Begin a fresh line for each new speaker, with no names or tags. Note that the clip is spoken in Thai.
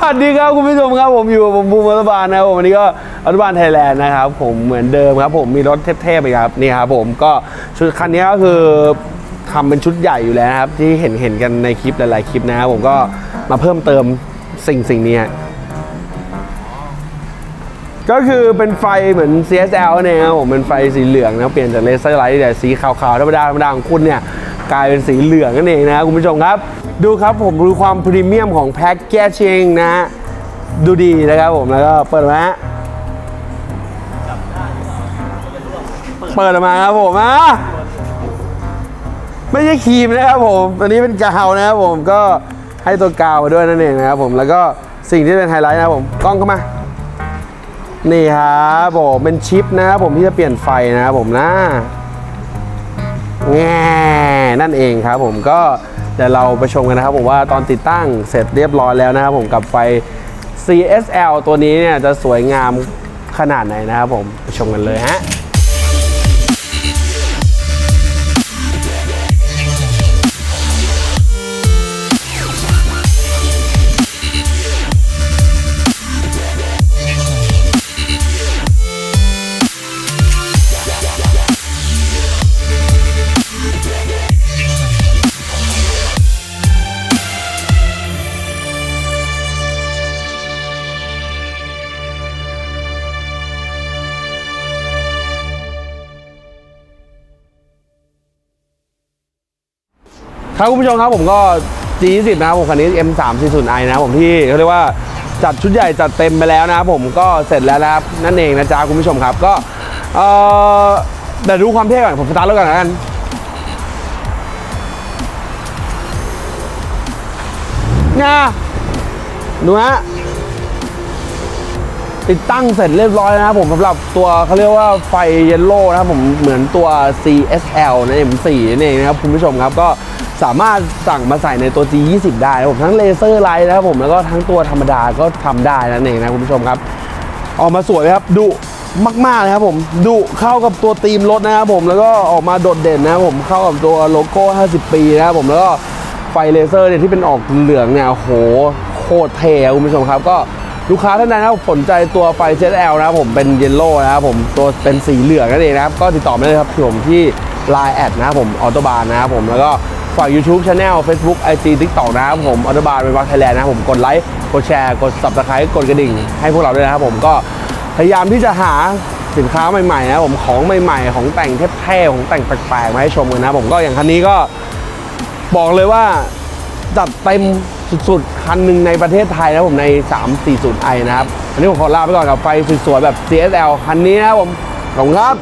วัสดีครับคุณผู้ชมครับผมอยู่กับผมบูมรัฐบาลนะครับผมวันนี้ก็รัฐบาลไทยแลนด์นะครับผมเหมือนเดิมครับผมมีรถเทพๆอีกครับนี่ครับผมก็ชุดคันนี้ก็คือทำเป็นชุดใหญ่อยู่แล้วครับที่เห็นเห็นกันในคลิปหลายๆคลิปนะครับผมก็มาเพิ่มเติมสิ่งสิ่งนี้ก็คือเป็นไฟเหมือน CSL นี่ยครับผมเป็นไฟสีเหลืองนะเปลี่ยนจากเลเซอร์ไลท์แต่สีขาวๆธรรมดาธรรมดาของคุณเนี่ย กลายเป็นสีเหลืองนั่นเองนะคุณผู้ชมครับ ดูครับผมดูความพรีเมียมของแพ็กเกจชิงนะฮะดูดีนะครับผมแล้วก็เปิดมาเปิดออกมาครับผมอะไม่ใช่ครีมนะครับผมตัวนี้เป็นกาวนะครับผมก็ให้ตัวกาวมาด้วยนั่นเองนะครับผมแล้วก็สิ่งที่เป็นไฮไลท์นะครับผมกล้องเข้ามานี่ครับผมเป็นชิปนะครับผมที่จะเปลี่ยนไฟนะครับผมนะ แง่นั่นเองครับผมก็เดี๋ยวเราไปชมกันนะครับผมว่าตอนติดตั้งเสร็จเรียบร้อยแล้วนะครับผมกับไฟ CSL ตัวนี้เนี่ยจะสวยงามขนาดไหนนะครับผมไปชมกันเลยฮะ ครับคุณผู้ชมครับผมก็ G20 นะครับผมคันนี้ M340i นะครับผมที่เขาเรียกว่าจัดชุดใหญ่จัดเต็มไปแล้วนะครับผมก็เสร็จแล้วนะครับนั่นเองนะจ๊ะคุณผู้ชมครับก็เอ่อเดี๋ยวดูความเท่ก่อนผมสตาร์ทรถก่อนแล้วกันงาดูฮะติดตั้งเสร็จเรียบร้อยนะครับผมสำหรับตัวเขาเรียกว่าไฟเยลโล่นะครับผมเหมือนตัว CSL นะ M4 นั่นเองนะครับคุณผู้ชมครับก็ สามารถสั่งมาใส่ในตัว G20 ได้นะครับผมทั้งเลเซอร์ไลท์นะครับผมแล้วก็ทั้งตัวธรรมดาก็ทำได้นั่นเองนะคุณผู้ชมครับ ออกมาสวยครับดุมากๆเลยครับผมดุเข้ากับตัวธีมรถนะครับผมแล้วก็ออกมาโดดเด่นนะครับผมเข้ากับตัวโลโก้ 50 ปีนะครับผมแล้วก็ไฟเลเซอร์เนี่ยที่เป็นออกเหลืองเนี่ยโหโคตรเท่าคุณผู้ชมครับ ก็ลูกค้าท่านใดนะครับสนใจตัวไฟ ZL นะครับผมเป็นเยลโล่นะครับผมตัวเป็นสีเหลืองนั่นเองนะครับก็ติดต่อมาได้เลยครับผมที่ Line แอดนะครับผมออโตบานนะครับผมแล้วก็ ฝาก YouTube Channel Facebook IG TikTok นะครับผมออโตบานเป็นวักไทยแลนด์นะครับผมกดไลค์กดแชร์กด Subscribe กดกระดิ่ง ให้พวกเราด้วยนะครับผมก็พยายามที่จะหาสินค้าใหม่ๆนะผมของใหม่ๆ ของแต่งเท่ๆของแต่งแปลกๆมาให้ชมกันนะผมก็อย่างคันนี้ก็บอกเลยว่าจัดเต็มสุดๆ คันหนึ่งในประเทศไทยนะผมใน 340i นะครับ อันนี้ผมขอลาไปก่อนกับไฟสวยๆแบบ CSL คันนี้นะผมขอบคุณครับ